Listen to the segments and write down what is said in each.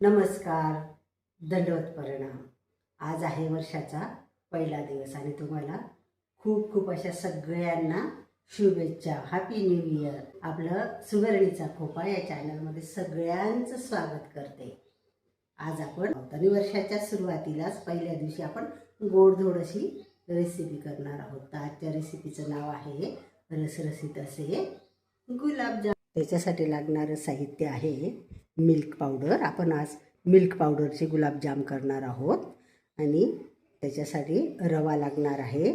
नमस्कार दंडवत परिणाम. आज आहे वर्षाचा पहिला दिवस आणि तुम्हाला खूप खूप अशा सगळ्यांना शुभेच्छा. हॅपी न्यू इयर आपलं सुगरणीचा खोपा या चॅनलमध्ये सगळ्यांचं स्वागत करते. आज आपण आणि वर्षाच्या सुरुवातीलाच पहिल्या दिवशी आपण गोडधोड अशी रेसिपी करणार आहोत. तर आजच्या रेसिपीचं नाव आहे रसरसीत असे. गुलाबजाम. त्याच्यासाठी लागणारं साहित्य आहे मिल्क पावडर. आपण आज मिल्क पावडरचे गुलाबजाम करणार आहोत. आणि त्याच्यासाठी रवा लागणार आहे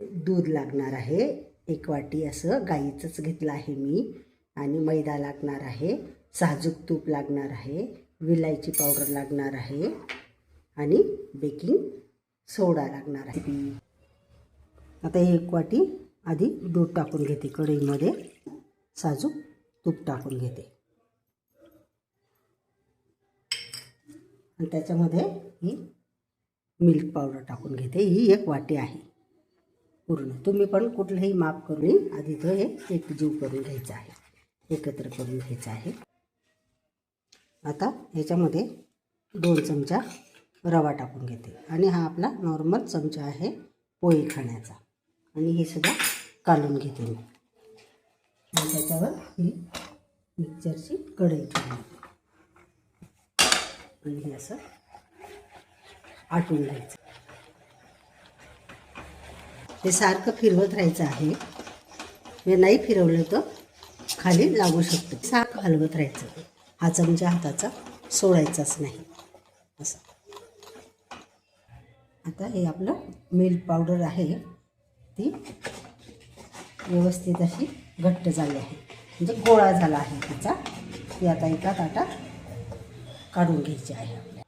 दूध लागणार आहे एक वाटी असं गाईचंच घेतलं आहे मी. आणि मैदा लागणार आहे साजूक तूप लागणार आहे विलायची पावडर लागणार आहे आणि बेकिंग सोडा लागणार आहे. आता एक वाटी आधी दूध टाकून घेते कढईमध्ये. साजूक तूप टाकून घेते. आणि त्याच्यामध्ये ही मिल्क पावडर टाकून घेते. ही एक वाटी आहे. पूर्ण. तुम्ही पण कुठलंही माप करून आधी तो हे एकजीव करून घ्यायचं आहे. एकत्र करून घ्यायचं आहे. आता ह्याच्यामध्ये दोन चमचा रवा टाकून घेते. आणि हा आपला नॉर्मल चमचा आहे पोळी खाण्याचा. आणि हे सुद्धा कालून घेते मी. आणि त्याच्यावर ही मिक्सरची कढई ठेवून घेते. आणि हे असं आटून घ्यायचं. हे सारखं फिरवत राहायचं आहे. हे नाही फिरवलं तर खाली लागू शकतं. सारखं हलवत राहायचं. हा चमचा हाताचा सोडायचाच नाही. असं. आता हे आपलं मिल्क पावडर आहे. ती व्यवस्थित अशी घट्ट झाली आहे. म्हणजे गोळा झाला आहे तिचा. ती आता एका ताटात काढून घ्यायची आहे आपल्या.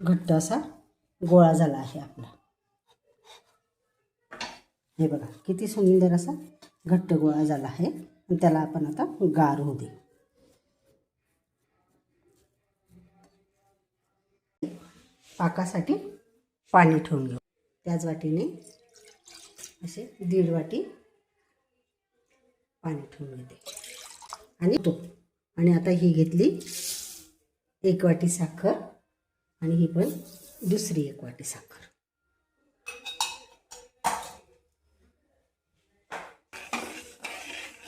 घट्ट असा गोळा झाला आहे आपला. हे बघा किती सुंदर असा घट्ट गोळा झाला आहे. आणि त्याला आपण आता गार होऊ दे पाकासाठी पाणी ठेवून घेऊ. त्याच वाटीने असे दीड वाटी पाणी ठेवून घेते. आणि तो. आणि आता ही घेतली एक वाटी साखर आणि ही पण दुसरी एक वाटी साखर.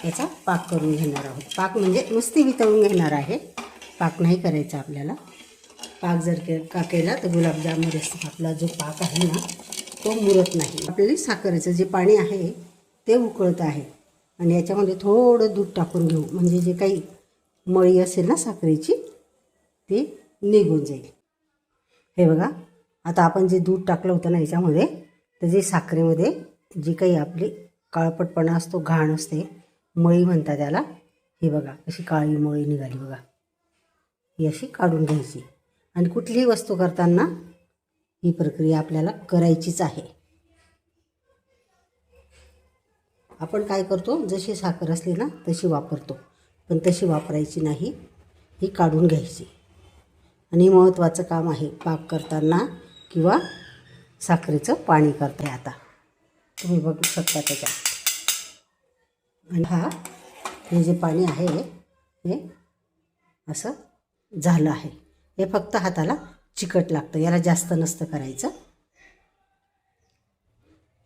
याचा पाक करून घेणार आहोत. पाक म्हणजे नुसती वितळून घेणार आहे. पाक नाही करायचा आपल्याला. पाक जर के का केला तर गुलाबजाममध्ये आपला जो पाक आहे ना तो मुरत नाही. आपल्याला साखरेचं जे पाणी आहे ते उकळत आहे. आणि याच्यामध्ये थोडं दूध टाकून घेऊ. म्हणजे जे काही मळी असेल ना साखरेची ते निघून जाईल. हे बघा आता आपण जे दूध टाकलं होतं ना याच्यामध्ये तर जे साखरेमध्ये जी काही आपली काळपटपणा असतो घाण असते मळी म्हणतात त्याला हे बघा अशी काळी मळी निघाली बघा. ही अशी काढून घ्यायची. आणि कुठलीही वस्तू करताना ही प्रक्रिया आपल्याला करायचीच आहे. आपण काय करतो जशी साखर असली ना तशी वापरतो. पण तशी वापरायची नाही ही काढून घ्यायची. आणि महत्त्वाचं काम आहे पाक करताना किंवा साखरेचं पाणी करते आता. तुम्ही बघू शकता त्याच्यात. आणि हा हे जे पाणी आहे हे असं झालं आहे. हे फक्त हाताला चिकट लागतं. याला जास्त नसतं करायचं.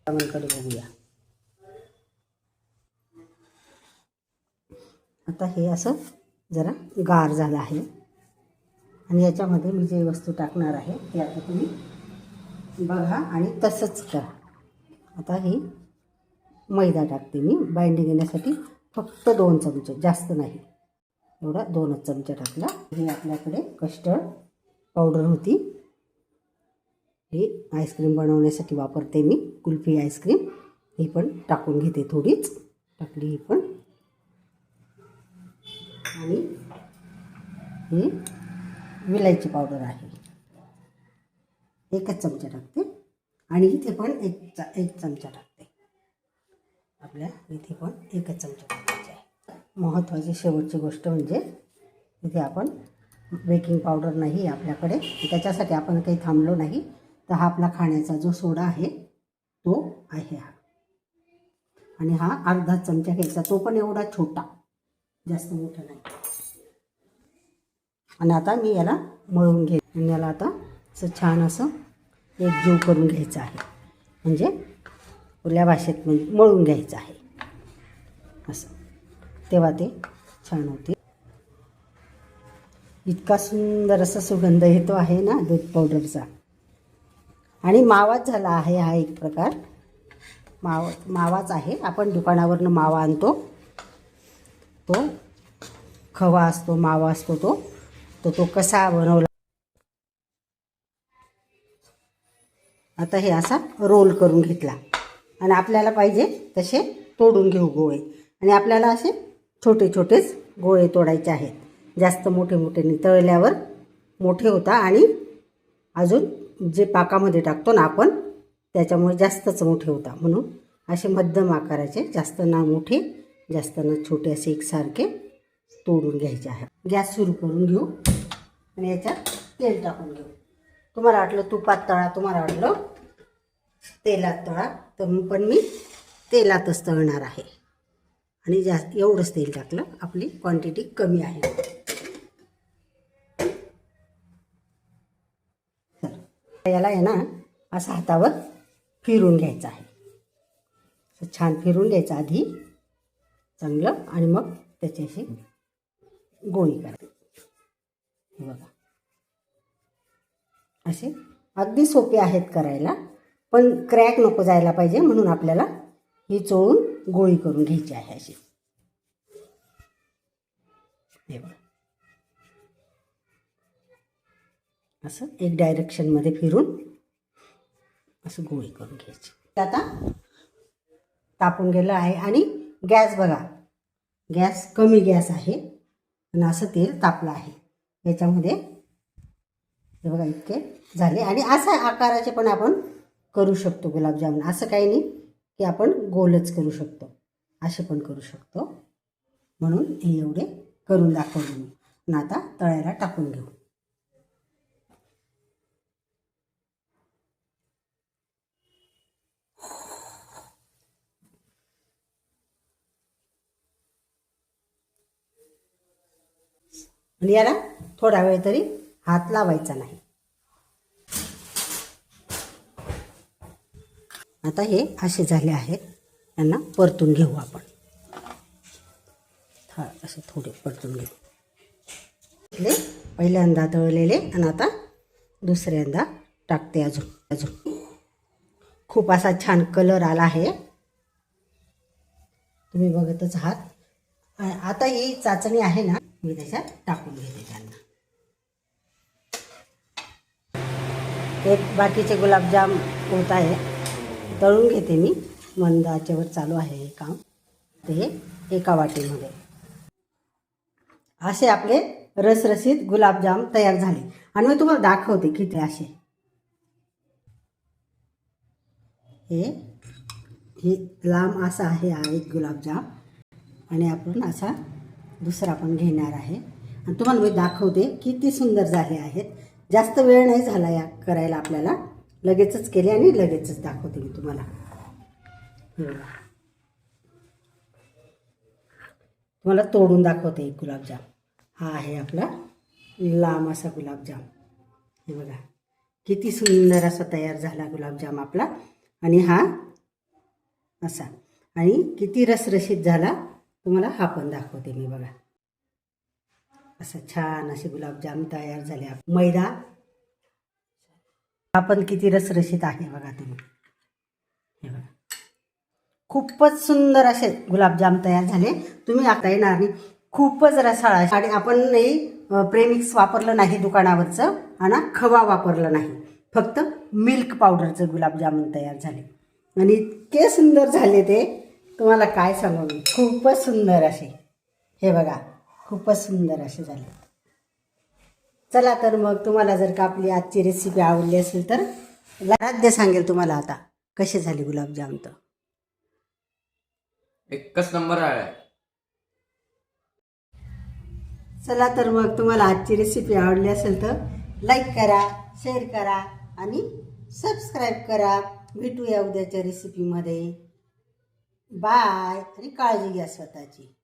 कडे बघूया. आता हे असं जरा गार झालं आहे. आणि याच्यामध्ये मी जे वस्तू टाकणार आहे ते आता तुम्ही बघा आणि तसंच करा. आता ही मैदा टाकते मी. बाइंडिंग येण्यासाठी फक्त दोन चमचे जास्त नाही. एवढा दोनच चमचा टाकला. हे आपल्याकडे कस्टर्ड पावडर होती. ही आईस्क्रीम बनवण्यासाठी वापरते मी कुल्फी आईस्क्रीम. ही पण टाकून घेते थोडीच. टाकली ही पण. आणि ही विलायची पावडर आहे. एकच चमचा टाकते. आणि इथे पण एक चा एक चमचा टाकते. आपल्या इथे पण एकच चमचा टाकायचा आहे. महत्त्वाची शेवटची गोष्ट म्हणजे इथे आपण बेकिंग पावडर नाही आपल्याकडे. त्याच्यासाठी आपण काही थांबलो नाही. तर हा आपला खाण्याचा जो सोडा आहे तो आहे हा. आणि हा अर्धा चमचा घ्यायचा. तो पण एवढा छोटा. जास्त मोठा नाही. आणि आता मी याला मळून घे आणि याला आता असं छान असं एक जीव करून घ्यायचं आहे. म्हणजे ओल्या भाषेत म्हणजे मळून घ्यायचं आहे. असं. तेव्हा ते छान होते. इतका सुंदर असा सुगंध येतो आहे ना दूध पावडरचा आणि मावाच झाला आहे हा एक प्रकार. माव मावाच आहे. आपण दुकानावरनं मावा आणतो. तो खवा असतो मावा असतो तो. तो तो कसा बनवला? आता हे असा रोल करून घेतला. आणि आपल्याला पाहिजे तसे तोडून घेऊ गोळे. आणि आपल्याला असे छोटे छोटेच गोळे तोडायचे आहेत. जास्त मोठे मोठे तळल्यावर मोठे होता आणि अजून जे पाकामध्ये टाकतो ना आपण त्याच्यामुळे जास्तच मोठे होता. म्हणून असे मध्यम आकाराचे जास्त ना मोठे जास्त ना छोटे असे एकसारखे तोडून घ्यायचे आहे गॅस सुरू करून घेऊ. आणि याच्यात तेल टाकून घेऊ. तुम्हाला वाटलं तुपात तळा तुम्हाला वाटलं तेलात तळा तर मग पण मी तेलातच तळणार आहे. आणि जास्त एवढंच तेल टाकलं आपली क्वांटिटी कमी आहे. तर याला आहे ना असं हातावर फिरून घ्यायचं आहे. छान फिरून घ्यायचं आधी चांगलं आणि मग त्याच्याशी गोळी करायची. बघा. असे अगदी सोपे आहेत करायला पण क्रॅक नको जायला पाहिजे म्हणून आपल्याला ही चोळून गोळी करून घ्यायची आहे अशी. हे बघा. असं एक डायरेक्शनमध्ये फिरून असं गोळी करून घ्यायची. आता तापून गेलं आहे आणि गॅस बघा. गॅस कमी गॅस आहे आणि असं तेल तापलं आहे. याच्यामध्ये हे बघा इतके झाले. आणि असा आकाराचे पण आपण करू शकतो गुलाबजामुन. असं काही नाही की आपण गोलच करू शकतो. असे पण करू शकतो. म्हणून हे एवढे करून दाखवले मी. आणि आता तळ्याला टाकून घेऊ. आणि याला थोडा वेळ तरी हात लावायचा नाही. आता हे असे झाले आहेत. यांना परतून घेऊ आपण. हा असे थोडे परतून घेऊ. इथले पहिल्यांदा तळलेले आणि आता दुसऱ्यांदा टाकते अजून अजून. खूप असा छान कलर आला आहे. तुम्ही बघतच आहात. आता ही चाचणी आहे ना मी त्याच्यात टाकून घेते त्यांना. एक बाकीचे गुलाबजाम होत आहे. तळून घेते मी. मंद आचेवर चालू आहे हे काम. ते हे एका वाटीमध्ये. असे आपले रसरसीत गुलाबजाम तयार झाले. आणि मी तुम्हाला दाखवते किती असे. हे हे लांब असा आहे हा एक गुलाबजाम. आणि आपण असा दुसरा पण घेणार आहे. आणि तुम्हाला मी दाखवते किती सुंदर झाले आहेत. जास्त वेळ नाही झाला या करायला आपल्याला. लगेचच केले आणि लगेचच दाखवते मी तुम्हाला. हे बघा. तुम्हाला तोडून दाखवते एक गुलाबजाम. हा आहे आपला लांब असा गुलाबजाम. हे बघा. किती सुंदर असा तयार झाला गुलाबजाम आपला. आणि हा असा. आणि किती रसरशीत झाला तुम्हाला हा पण दाखवते मी बघा. असं छान असे गुलाबजाम तयार झाले. मैदा आपण किती रसरशीत आहे बघा तुम्ही. हे बघा. खूपच सुंदर असे गुलाबजाम तयार झाले. तुम्ही आता येणार नाही. खूपच रसाळ आहे. आणि आपण प्रेमिक्स वापरलं नाही दुकानावरचं. आणि खवा वापरलं नाही. फक्त मिल्क पावडरचं गुलाबजामुन तयार झाले. आणि इतके सुंदर झाले ते. तुम्हाला काय सांगू मी? खूपच सुंदर असे. हे बघा. खूपच सुंदर असे झाले. चला तर मग तुम्हाला जर का आपली आजची रेसिपी आवडली असेल तर आराध्य सांगेल तुम्हाला आता. कसे झाले गुलाबजाम तर? एकच नंबर आहे. चला तर मग तुम्हाला आजची रेसिपी आवडली असेल तर लाईक करा शेअर करा आणि सबस्क्राईब करा. भेटूया उद्याच्या रेसिपीमध्ये बाय आणि काळजी घ्या स्वतःची.